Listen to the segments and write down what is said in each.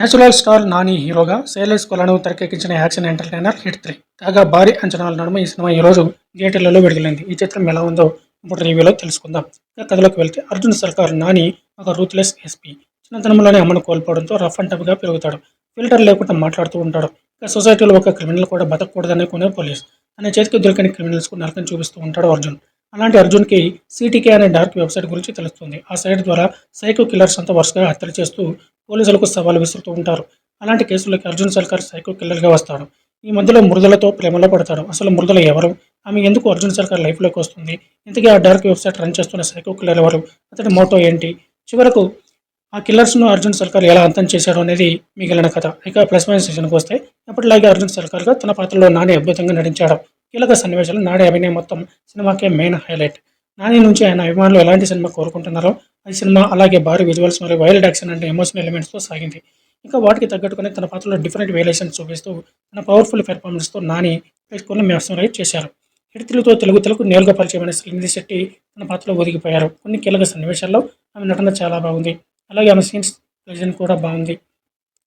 Natural star Nani హీరోగా శైలేష్ కొలను తెరకెక్కించిన యాక్షన్ ఎంటర్టైనర్ హిట్ త్రీ. కాగా భారీ అంచనాల నడుమ ఈ సినిమా ఈ రోజు థియేటర్లలో విడుదలైంది. ఈ చిత్రం ఎలా ఉందో ఇప్పుడు రివ్యూలో తెలుసుకుందాం. ఇక కథలోకి వెళ్తే అర్జున్ సర్కార్ నాని ఒక రూత్లెస్ ఎస్పీ చిన్నతనంలోనే అమ్మను కోల్పోవడంతో రఫ్ అండ్ టఫ్గా పెరుగుతాడు. ఫిల్టర్ లేకుండా మాట్లాడుతూ ఉంటాడు. ఇక సొసైటీలో ఒక క్రిమినల్ కూడా బతకూడదనే కొనే పోలీస్. తన చేతికి దొరికిన క్రిమినల్స్కు నరకం చూపిస్తూ ఉంటాడు అర్జున్. అలాంటి అర్జున్కి సిటీకే అనే డార్క్ వెబ్సైట్ గురించి తెలుస్తుంది. ఆ సైట్ ద్వారా సైకో కిల్లర్స్ అంతా వరుసగా హత్యలు చేస్తూ పోలీసులకు సవాలు విసురుతూ ఉంటారు. అలాంటి కేసులకి అర్జున్ సర్కార్ సైకో కిల్లర్గా వస్తాడు. ఈ మధ్యలో మృదులతో ప్రేమలో పడతాడు. అసలు మృదుల ఎవరు? ఆమె ఎందుకు అర్జున్ సర్కార్ లైఫ్లోకి వస్తుంది? ఇంతకీ ఆ డార్క్ వెబ్సైట్ రన్ చేస్తున్న సైకో కిల్లర్ ఎవరు? అతడి మోటో ఏంటి? చివరకు ఆ కిల్లర్స్ను అర్జున్ సర్కార్ ఎలా అంతం చేశాడు అనేది మిగిలిన కథ. ఇక ప్లస్ వన్ సెషన్కి వస్తే ఎప్పటిలాగే అర్జున్ సర్కార్గా తన పాత్రలో నాని అద్భుతంగా నటించాడు. కీలక సన్నివేశాలు నాడే అభినయం మొత్తం సినిమాకే మెయిన్ హైలైట్. నాని నుంచి ఆయన అభిమానులు ఎలాంటి సినిమా కోరుకుంటున్నారో ఈ సినిమా అలాగే భారీ విజువల్స్ మరియు వైల్డ్ యాక్షన్ అంటే ఎమోషనల్ ఎలిమెంట్స్తో సాగింది. ఇంకా వాటికి తగ్గట్టుకునే తన పాత్రలో డిఫరెంట్ వేరియేషన్స్ చూపిస్తూ తన పవర్ఫుల్ పెర్ఫార్మెన్స్తో నాని ప్రేక్షకులను మెస్మరైజ్ చేశారు. హిడితులతో తెలుగు తెలుగు నేరుగా పరిచయమైన శ్రీనిధి శెట్టి తన పాత్రలో ఒదిగిపోయారు. కొన్ని కీలక సన్నివేశాల్లో ఆమె నటన చాలా బాగుంది. అలాగే ఆమె సీన్స్ ప్రజెంట్ కూడా బాగుంది.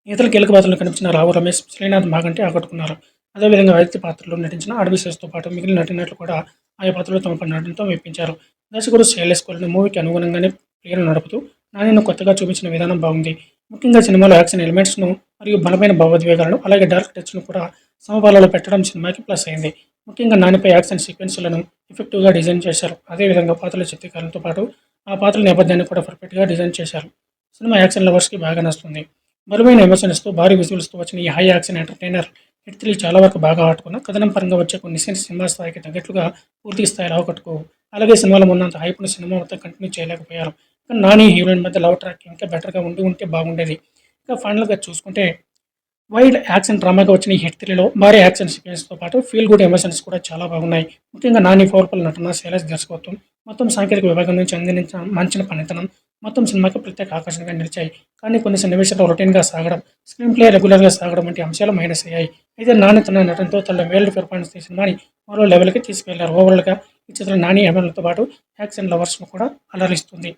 ఇతర కీలక పాత్రలు కనిపించిన రావు రమేష్ శ్రీనాథ్ మాగంటే ఆకట్టుకున్నారు. అదేవిధంగా వ్యక్తి పాత్రలో నటించిన అడవిశేష్తో పాటు మిగిలిన నటినట్లు కూడా ఆయా పాత్రలో తమ నటనతో మెప్పించారు. దర్శకుడు శైలేష్ కొలని మూవీకి అనుగుణంగానే ప్లేను నడుపుతూ నానిను కొత్తగా చూపించిన విధానం బాగుంది. ముఖ్యంగా సినిమాలో యాక్షన్ ఎలిమెంట్స్ను మరియు బలమైన భావోద్వేగాలను అలాగే డార్క్ టచ్ను కూడా సమపాలలో పెట్టడం సినిమాకి ప్లస్ అయింది. ముఖ్యంగా నానిపై యాక్షన్ సీక్వెన్స్లను ఎఫెక్టివ్గా డిజైన్ చేశారు. అదేవిధంగా పాత్రల చిత్రీకరణతో పాటు ఆ పాత్రల నేపథ్యాన్ని కూడా పర్ఫెక్ట్గా డిజైన్ చేశారు. సినిమా యాక్షన్ లవర్స్కి బాగా నచ్చుతుంది. బరువైన ఎమోషన్స్తో భారీ విజువల్స్తో వచ్చిన ఈ high action entertainer hit three చాలా వరకు బాగా ఆడుకున్న కథనం పరంగా వచ్చే కొన్ని సీన్స్ సినిమా స్థాయికి తగ్గట్లుగా పూర్తి స్థాయిలో ఆకట్టుకో అలాగే సినిమాలో ఉన్నంత హైప్ను సినిమా మొత్తం కంటిన్యూ చేయలేకపోయారు. కానీ నాని హీరోయిన్ మధ్య లవ్ ట్రాక్ ఇంకా బెటర్గా ఉండి ఉంటే బాగుండేది. ఇంకా ఫైనల్గా చూసుకుంటే వైల్డ్ యాక్షన్ డ్రామాగా వచ్చిన హిట్ త్రీలో భారీ యాక్షన్ సీక్వెన్స్తో పాటు ఫీల్ గుడ్ ఎమోషన్స్ కూడా చాలా బాగున్నాయి. ముఖ్యంగా నాని పవర్ఫుల్ నటన శైలాజ్ దర్శకత్వం మొత్తం సాంకేతిక విభాగం నుంచి అందించిన మంచిన పనితనం మొత్తం సినిమాకి ప్రత్యేక ఆకర్షణగా నిలిచాయి. కానీ కొన్ని సన్నివేశాలు రొటీన్గా సాగడం స్క్రీన్ ప్లే రెగ్యులర్గా సాగడం వంటి అంశాలు మైనస్ అయ్యాయి. అయితే నాని తన నటనతో తన వేల్డ్ పెర్ఫార్మెన్స్ ఈ సినిమాని మరో లెవెల్కి తీసుకెళ్ళారు. ఓవరాల్గా ఈ చిత్రం నాని అభిమానులతో పాటు యాక్షన్ లవర్స్ను కూడా అలరిస్తుంది.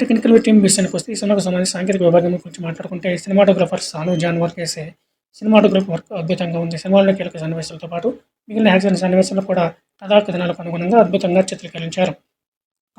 టెక్నికల్ టీం విషయానికి వస్తే ఈ సినిమాకు సంబంధించి సాంకేతిక విభాగం గురించి మాట్లాడుకుంటే సినిమాటోగ్రఫర్ సాను జాన్ వర్క్ చేసే సినిమాటోగ్రఫీ వర్క్ అద్భుతంగా ఉంది. సినిమాలో కీలక సన్నివేశాలతో పాటు మిగిలిన యాక్షన్ సన్నివేశాలు కూడా కథా కథనాలకు అనుగుణంగా అద్భుతంగా చిత్రీకరించారు.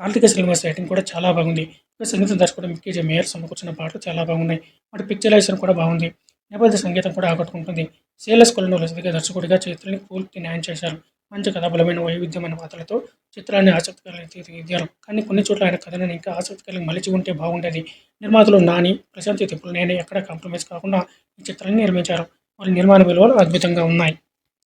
కార్తీక శ్రీనివాస్ రైటింగ్ కూడా చాలా బాగుంది. సంగీతం దర్శకుడు మిక్కీ మేయర్ సమకూర్చిన పాటలు చాలా బాగున్నాయి. వాటి పిక్చరైజేషన్ కూడా బాగుంది. నేపథ్య సంగీతం కూడా ఆకట్టుకుంటుంది. సేలస్ కొలను రసిదిగా దర్శకుడిగా చిత్రాన్ని పూర్తి న్యాయం చేశారు. మంచి కథాబలమైన వైవిధ్యమైన పాత్రలతో చిత్రాన్ని ఆసక్తికరంగా తీర్చిదిద్దారు. కానీ కొన్ని చోట్ల ఆయన కథను ఇంకా ఆసక్తికరంగా మలిచి ఉంటే బాగుండేది. నిర్మాతలు నాని ప్రశాంతి తిప్పులు నేను ఎక్కడ కాంప్రమైజ్ కాకుండా ఈ చిత్రాన్ని నిర్మించారు. వారి నిర్మాణ విలువలు అద్భుతంగా ఉన్నాయి.